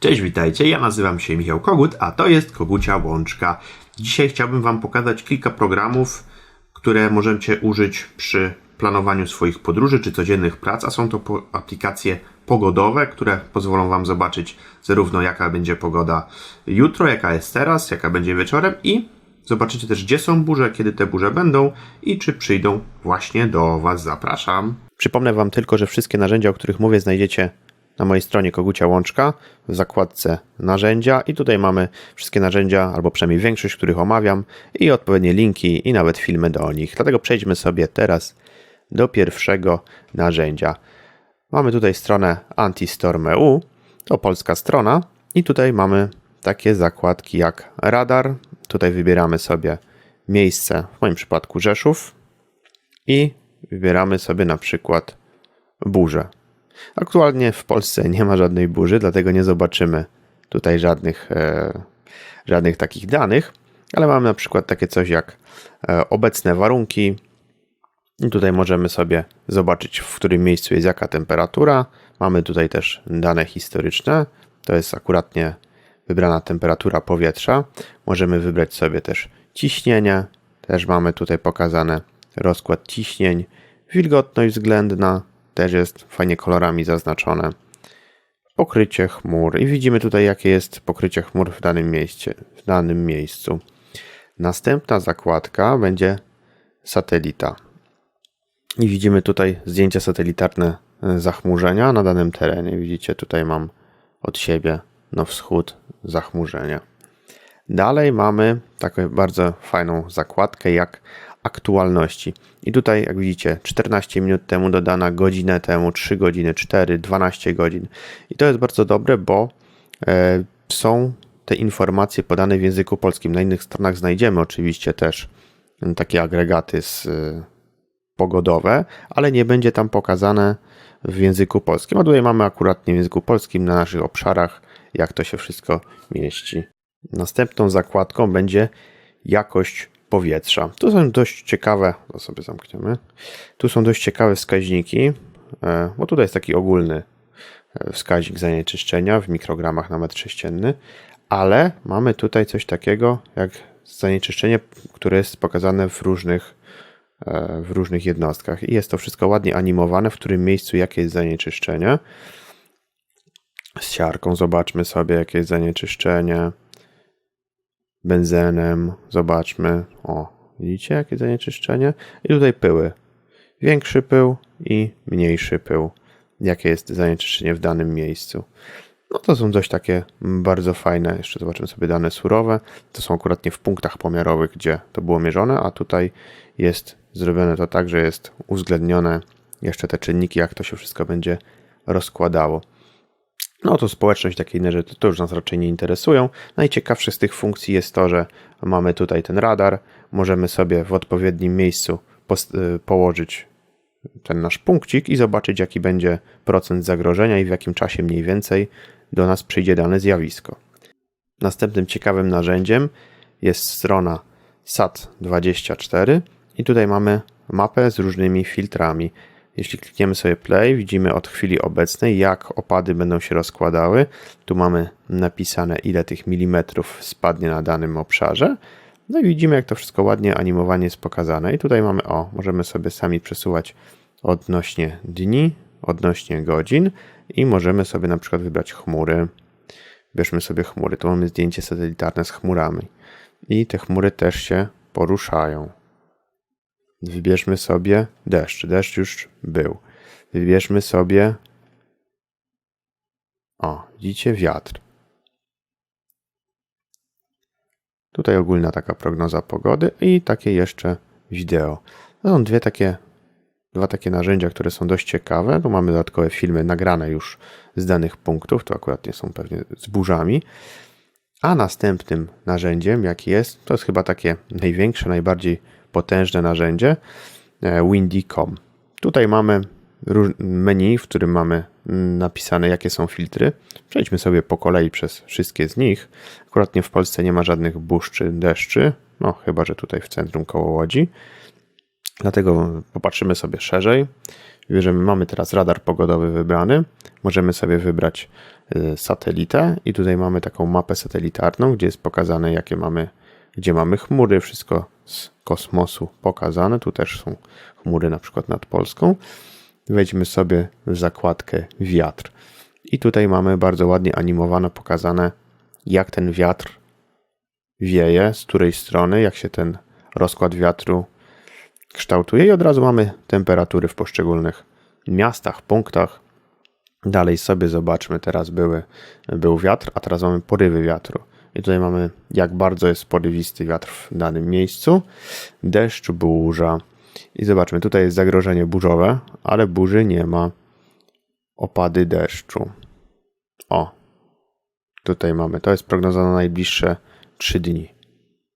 Cześć, witajcie. Ja nazywam się Michał Kogut, a to jest Kogucia Łączka. Dzisiaj chciałbym Wam pokazać kilka programów, które możecie użyć przy planowaniu swoich podróży czy codziennych prac, a są to po- aplikacje pogodowe, które pozwolą Wam zobaczyć zarówno jaka będzie pogoda jutro, jaka jest teraz, jaka będzie wieczorem i zobaczycie też gdzie są burze, kiedy te burze będą i czy przyjdą właśnie do Was. Zapraszam. Przypomnę Wam tylko, że wszystkie narzędzia, o których mówię, znajdziecie na mojej stronie Kogucia Łączka w zakładce narzędzia i tutaj mamy wszystkie narzędzia, albo przynajmniej większość, których omawiam i odpowiednie linki i nawet filmy do nich. Dlatego przejdźmy sobie teraz do pierwszego narzędzia. Mamy tutaj stronę Antistorm.eu, to polska strona i tutaj mamy takie zakładki jak radar. Tutaj wybieramy sobie miejsce, w moim przypadku Rzeszów i wybieramy sobie na przykład burzę. Aktualnie w Polsce nie ma żadnej burzy, dlatego nie zobaczymy tutaj żadnych, e, żadnych takich danych, ale mamy na przykład takie coś jak e, obecne warunki. I tutaj możemy sobie zobaczyć, w którym miejscu jest jaka temperatura. Mamy tutaj też dane historyczne. To jest akuratnie wybrana temperatura powietrza. Możemy wybrać sobie też ciśnienie. Też mamy tutaj pokazane rozkład ciśnień. Wilgotność względna też jest fajnie kolorami zaznaczone. Pokrycie chmur i widzimy tutaj jakie jest pokrycie chmur w danym miejscu. W danym miejscu. Następna zakładka będzie satelita. I widzimy tutaj zdjęcia satelitarne e, zachmurzenia na danym terenie. Widzicie, tutaj mam od siebie na wschód zachmurzenia. Dalej mamy taką bardzo fajną zakładkę jak aktualności. I tutaj, jak widzicie, 14 minut temu dodana, godzinę temu, 3 godziny, 4, 12 godzin. I to jest bardzo dobre, bo e, są te informacje podane w języku polskim. Na innych stronach znajdziemy oczywiście też takie agregaty z, e, pogodowe, ale nie będzie tam pokazane w języku polskim. A tutaj mamy akuratnie w języku polskim na naszych obszarach, jak to się wszystko mieści. Następną zakładką będzie jakość powietrza. Tu są dość ciekawe, to sobie zamkniemy. Tu są dość ciekawe wskaźniki, e, bo tutaj jest taki ogólny e, wskaźnik zanieczyszczenia w mikrogramach na metr sześcienny, ale mamy tutaj coś takiego jak zanieczyszczenie, które jest pokazane w różnych, e, w różnych jednostkach. I jest to wszystko ładnie animowane, w którym miejscu jakie jest zanieczyszczenie. Z siarką zobaczmy sobie, jakie jest zanieczyszczenie benzenem. Zobaczmy. O, widzicie jakie zanieczyszczenie? I tutaj pyły. Większy pył i mniejszy pył. Jakie jest zanieczyszczenie w danym miejscu. No to są dość takie bardzo fajne. Jeszcze zobaczymy sobie dane surowe. To są akuratnie w punktach pomiarowych, gdzie to było mierzone, a tutaj jest zrobione to tak, że jest uwzględnione jeszcze te czynniki, jak to się wszystko będzie rozkładało. No to społeczność, takie inne rzeczy, to już nas raczej nie interesują. Najciekawsze z tych funkcji jest to, że mamy tutaj ten radar, możemy sobie w odpowiednim miejscu y, położyć ten nasz punkcik i zobaczyć, jaki będzie procent zagrożenia i w jakim czasie mniej więcej do nas przyjdzie dane zjawisko. Następnym ciekawym narzędziem jest strona SAT24 i tutaj mamy mapę z różnymi filtrami. Jeśli klikniemy sobie play, widzimy od chwili obecnej, jak opady będą się rozkładały. Tu mamy napisane, ile tych milimetrów spadnie na danym obszarze. No i widzimy, jak to wszystko ładnie animowanie jest pokazane. I tutaj mamy, o, możemy sobie sami przesuwać odnośnie dni, odnośnie godzin i możemy sobie na przykład wybrać chmury. Bierzmy sobie chmury. Tu mamy zdjęcie satelitarne z chmurami. I te chmury też się poruszają. Wybierzmy sobie deszcz. Deszcz już był. Wybierzmy sobie. O, widzicie wiatr. Tutaj ogólna taka prognoza pogody i takie jeszcze wideo. To są dwie takie, dwa takie narzędzia, które są dość ciekawe. Tu mamy dodatkowe filmy nagrane już z danych punktów. To akurat nie są pewnie z burzami. A następnym narzędziem, jaki jest, to jest chyba takie największe, najbardziej potężne narzędzie e, Windy.com. Tutaj mamy menu, w którym mamy mm, napisane, jakie są filtry. Przejdźmy sobie po kolei przez wszystkie z nich. Akuratnie w Polsce nie ma żadnych burz czy deszczy, no chyba, że tutaj w centrum koło Łodzi. Dlatego popatrzymy sobie szerzej. Bierzemy, mamy teraz radar pogodowy wybrany. Możemy sobie wybrać y, satelitę i tutaj mamy taką mapę satelitarną, gdzie jest pokazane jakie mamy, gdzie mamy chmury, wszystko z kosmosu pokazane. Tu też są chmury na przykład nad Polską. Wejdźmy sobie w zakładkę wiatr. I tutaj mamy bardzo ładnie animowane, pokazane jak ten wiatr wieje, z której strony, jak się ten rozkład wiatru kształtuje i od razu mamy temperatury w poszczególnych miastach, punktach. Dalej sobie zobaczmy, teraz były, był wiatr, a teraz mamy porywy wiatru. I tutaj mamy, jak bardzo jest porywisty wiatr w danym miejscu. Deszcz, burza. I zobaczmy, tutaj jest zagrożenie burzowe, ale burzy nie ma. Opady deszczu. O, tutaj mamy, to jest prognoza na najbliższe 3 dni.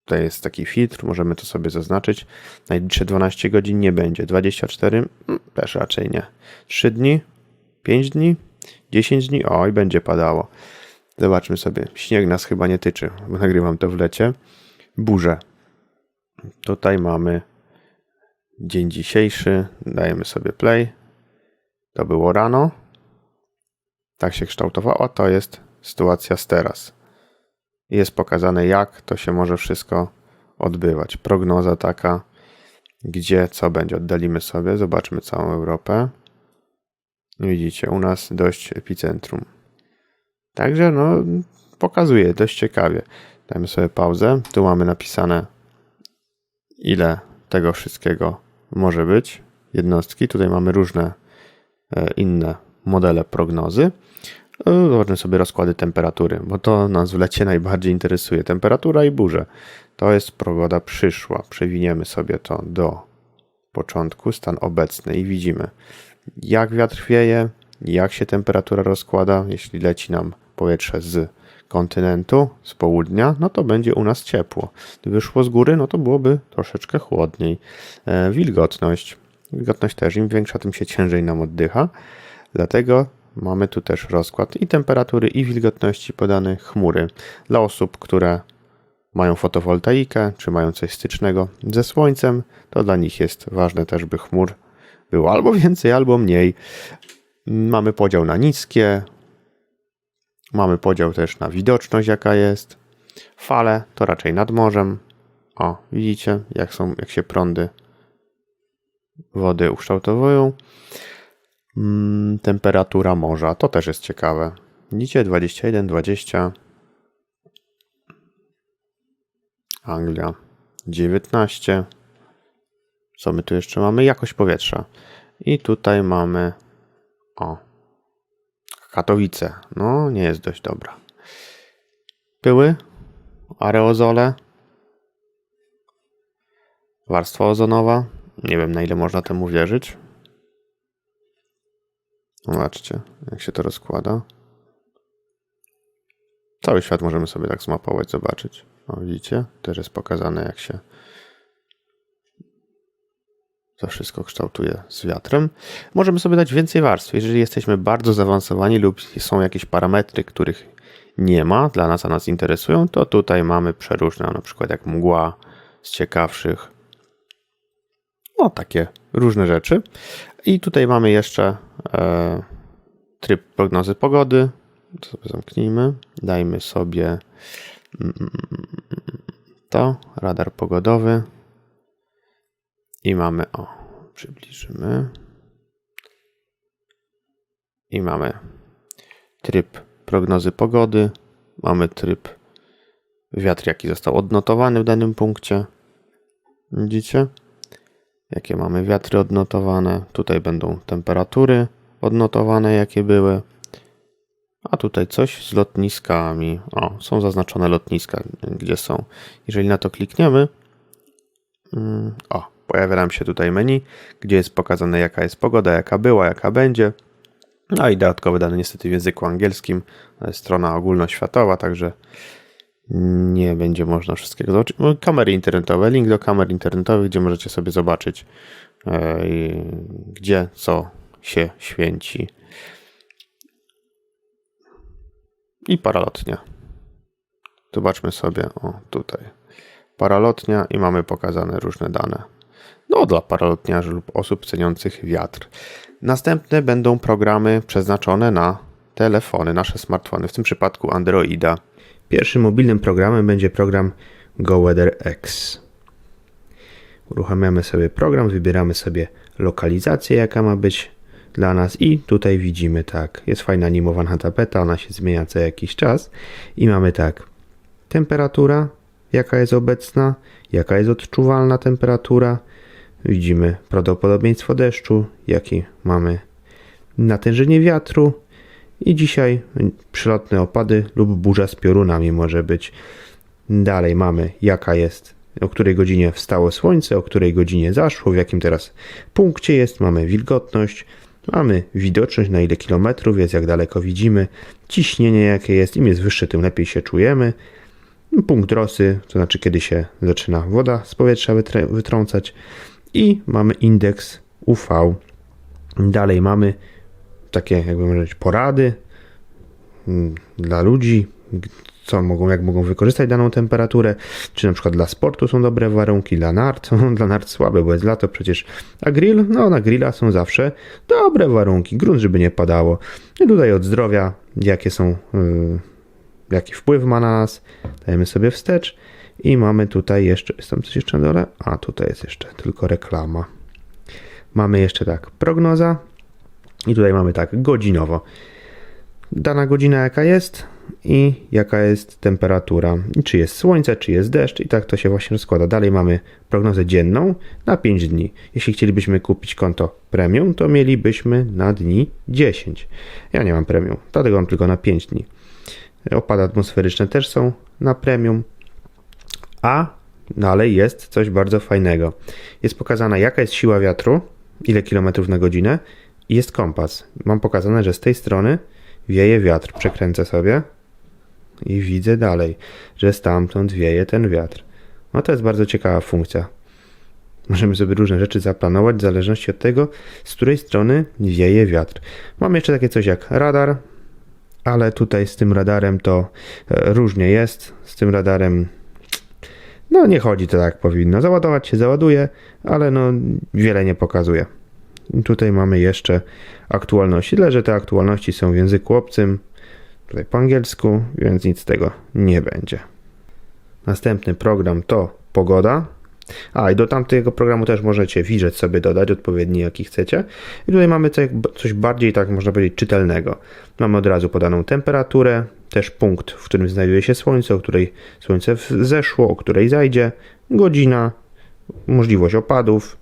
Tutaj jest taki filtr, możemy to sobie zaznaczyć. Najbliższe 12 godzin nie będzie. 24 mm, też raczej nie. 3 dni, 5 dni, 10 dni, o i będzie padało. Zobaczmy sobie. Śnieg nas chyba nie tyczy, nagrywam to w lecie. Burze. Tutaj mamy dzień dzisiejszy. Dajemy sobie play. To było rano. Tak się kształtowało. To jest sytuacja z teraz. Jest pokazane, jak to się może wszystko odbywać. Prognoza taka, gdzie co będzie. Oddalimy sobie, zobaczmy całą Europę. Widzicie, u nas dość epicentrum. Także no, pokazuje dość ciekawie. Dajmy sobie pauzę. Tu mamy napisane, ile tego wszystkiego może być. Jednostki. Tutaj mamy różne e, inne modele prognozy. E, zobaczmy sobie rozkłady temperatury, bo to nas w lecie najbardziej interesuje. Temperatura i burze. To jest pogoda przyszła. Przewiniemy sobie to do początku, stan obecny i widzimy, jak wiatr wieje, jak się temperatura rozkłada. Jeśli leci nam powietrze z kontynentu, z południa, no to będzie u nas ciepło. Gdyby wyszło z góry, no to byłoby troszeczkę chłodniej. E, wilgotność. Wilgotność też, im większa, tym się ciężej nam oddycha. Dlatego mamy tu też rozkład i temperatury, i wilgotności podane chmury. Dla osób, które mają fotowoltaikę, czy mają coś stycznego ze słońcem, to dla nich jest ważne też, by chmur było albo więcej, albo mniej. Mamy podział na niskie, mamy podział też na widoczność, jaka jest. Fale to raczej nad morzem. O, widzicie, jak, są, jak się prądy wody ukształtowują. Mm, temperatura morza, to też jest ciekawe. Widzicie, 21, 20. Anglia 19. Co my tu jeszcze mamy? Jakość powietrza. I tutaj mamy o Katowice. No, nie jest dość dobra. Pyły, aerozole, warstwa ozonowa. Nie wiem, na ile można temu wierzyć. Zobaczcie, jak się to rozkłada. Cały świat możemy sobie tak zmapować, zobaczyć. O, widzicie? Też jest pokazane, jak się to wszystko kształtuje z wiatrem. Możemy sobie dać więcej warstw. Jeżeli jesteśmy bardzo zaawansowani lub są jakieś parametry, których nie ma, dla nas, a nas interesują, to tutaj mamy przeróżne, na przykład jak mgła z ciekawszych. No, takie różne rzeczy. I tutaj mamy jeszcze e, tryb prognozy pogody. To sobie zamknijmy. Dajmy sobie mm, mm, mm, to, radar pogodowy. I mamy, o, przybliżymy. I mamy tryb prognozy pogody. Mamy tryb wiatr, jaki został odnotowany w danym punkcie. Widzicie? Jakie mamy wiatry odnotowane. Tutaj będą temperatury odnotowane, jakie były. A tutaj coś z lotniskami. O, są zaznaczone lotniska, gdzie są. Jeżeli na to klikniemy, mm, o, pojawia nam się tutaj menu, gdzie jest pokazane jaka jest pogoda, jaka była, jaka będzie. No i dodatkowe dane niestety w języku angielskim. Strona ogólnoświatowa, także nie będzie można wszystkiego zobaczyć. Kamery internetowe, link do kamer internetowych, gdzie możecie sobie zobaczyć, e, gdzie co się święci. I paralotnia. Zobaczmy sobie, o tutaj. Paralotnia i mamy pokazane różne dane. No, dla paralotniarzy lub osób ceniących wiatr. Następne będą programy przeznaczone na telefony, nasze smartfony, w tym przypadku Androida. Pierwszym mobilnym programem będzie program GoWeather X. Uruchamiamy sobie program, wybieramy sobie lokalizację, jaka ma być dla nas i tutaj widzimy tak, jest fajna animowana tapeta, ona się zmienia co jakiś czas i mamy tak, temperatura, jaka jest obecna, jaka jest odczuwalna temperatura, widzimy prawdopodobieństwo deszczu, jaki mamy natężenie wiatru i dzisiaj przylotne opady lub burza z piorunami może być. Dalej mamy jaka jest, o której godzinie wstało słońce, o której godzinie zaszło, w jakim teraz punkcie jest, mamy wilgotność, mamy widoczność na ile kilometrów jest, jak daleko widzimy, ciśnienie jakie jest, im jest wyższe, tym lepiej się czujemy. Punkt rosy, to znaczy kiedy się zaczyna woda z powietrza wytrącać i mamy indeks UV. Dalej mamy takie, jakby powiedzieć, porady mm, dla ludzi, co mogą, jak mogą wykorzystać daną temperaturę, czy na przykład dla sportu są dobre warunki, dla nart, dla nart słabe, bo jest lato przecież, a grill, no na grilla są zawsze dobre warunki, grunt, żeby nie padało. I tutaj od zdrowia, jakie są, yy, jaki wpływ ma na nas, dajemy sobie wstecz i mamy tutaj jeszcze, jest tam coś jeszcze na dole? A, tutaj jest jeszcze tylko reklama. Mamy jeszcze tak, prognoza i tutaj mamy tak, godzinowo. Dana godzina jaka jest, i jaka jest temperatura, i czy jest słońce, czy jest deszcz, i tak to się właśnie rozkłada. Dalej mamy prognozę dzienną na 5 dni. Jeśli chcielibyśmy kupić konto premium, to mielibyśmy na dni 10. Ja nie mam premium, dlatego mam tylko na 5 dni. Opady atmosferyczne też są na premium, a dalej jest coś bardzo fajnego. Jest pokazana, jaka jest siła wiatru, ile kilometrów na godzinę, i jest kompas. Mam pokazane, że z tej strony wieje wiatr. Przekręcę sobie i widzę dalej, że stamtąd wieje ten wiatr. No to jest bardzo ciekawa funkcja. Możemy sobie różne rzeczy zaplanować w zależności od tego, z której strony wieje wiatr. Mamy jeszcze takie coś jak radar, ale tutaj z tym radarem to e, różnie jest. Z tym radarem no nie chodzi to tak powinno. Załadować się załaduje, ale no wiele nie pokazuje. Tutaj mamy jeszcze aktualności. Tyle, że te aktualności są w języku obcym, tutaj po angielsku, więc nic z tego nie będzie. Następny program to pogoda. A i do tamtego programu też możecie widget sobie dodać, odpowiedni jaki chcecie. I tutaj mamy coś bardziej, tak można powiedzieć, czytelnego. Mamy od razu podaną temperaturę, też punkt, w którym znajduje się słońce, o której słońce zeszło, o której zajdzie, godzina, możliwość opadów,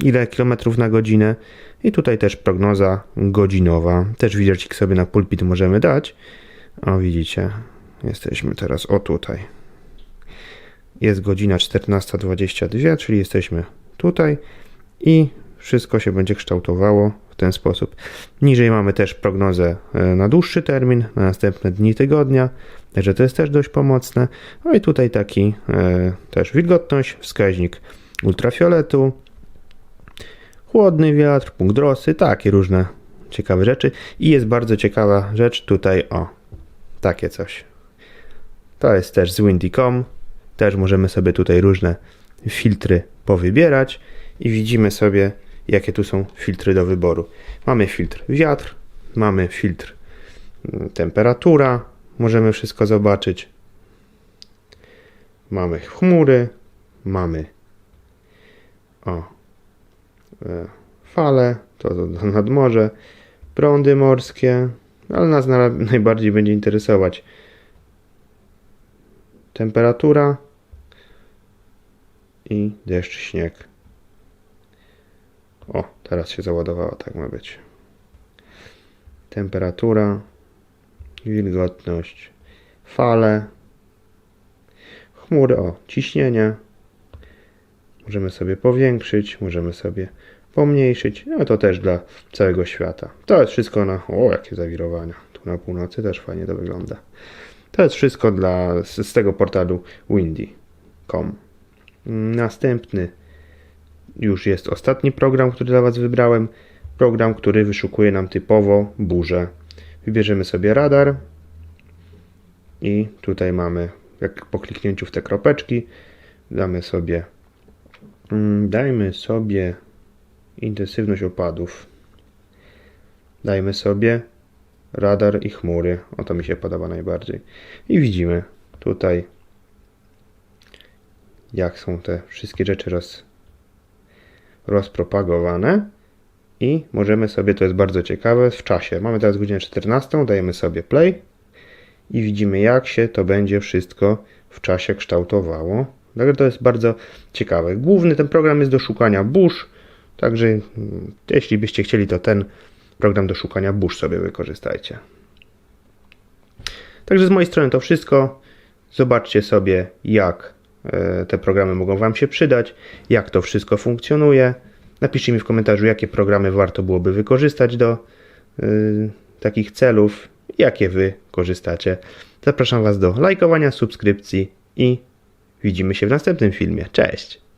ile kilometrów na godzinę i tutaj też prognoza godzinowa. Też widzicik sobie na pulpit możemy dać. O, widzicie, jesteśmy teraz o tutaj. Jest godzina 14.22, czyli jesteśmy tutaj i wszystko się będzie kształtowało ten sposób. Niżej mamy też prognozę e, na dłuższy termin, na następne dni tygodnia, także to jest też dość pomocne. No i tutaj taki e, też wilgotność, wskaźnik ultrafioletu, chłodny wiatr, punkt rosy, takie różne ciekawe rzeczy. I jest bardzo ciekawa rzecz tutaj, o, takie coś. To jest też z Windy.com. Też możemy sobie tutaj różne filtry powybierać i widzimy sobie, jakie tu są filtry do wyboru. Mamy filtr wiatr, mamy filtr mm, temperatura, możemy wszystko zobaczyć. Mamy chmury, mamy o E, fale, to, to nadmorze, prądy morskie, ale nas najbardziej będzie interesować temperatura i deszcz, śnieg. O, teraz się załadowało, tak ma być. Temperatura, wilgotność, fale, chmury, o, ciśnienie. Możemy sobie powiększyć, możemy sobie pomniejszyć. No to też dla całego świata. To jest wszystko na... O, jakie zawirowania. Tu na północy też fajnie to wygląda. To jest wszystko dla, z, z tego portalu windy.com. Następny już jest ostatni program, który dla Was wybrałem. Program, który wyszukuje nam typowo burzę. Wybierzemy sobie radar i tutaj mamy, jak po kliknięciu w te kropeczki, damy sobie Mm, dajmy sobie intensywność opadów. Dajmy sobie radar i chmury. O to mi się podoba najbardziej. I widzimy tutaj, jak są te wszystkie rzeczy roz, rozpropagowane. I możemy sobie, to jest bardzo ciekawe, w czasie. Mamy teraz godzinę 14, dajemy sobie play i widzimy, jak się to będzie wszystko w czasie kształtowało. Także to jest bardzo ciekawe. Główny ten program jest do szukania burz, także mm, jeśli byście chcieli, to ten program do szukania burz sobie wykorzystajcie. Także z mojej strony to wszystko. Zobaczcie sobie, jak te programy mogą Wam się przydać, jak to wszystko funkcjonuje. Napiszcie mi w komentarzu, jakie programy warto byłoby wykorzystać do y, takich celów, jakie Wy korzystacie. Zapraszam Was do lajkowania, subskrypcji i widzimy się w następnym filmie. Cześć!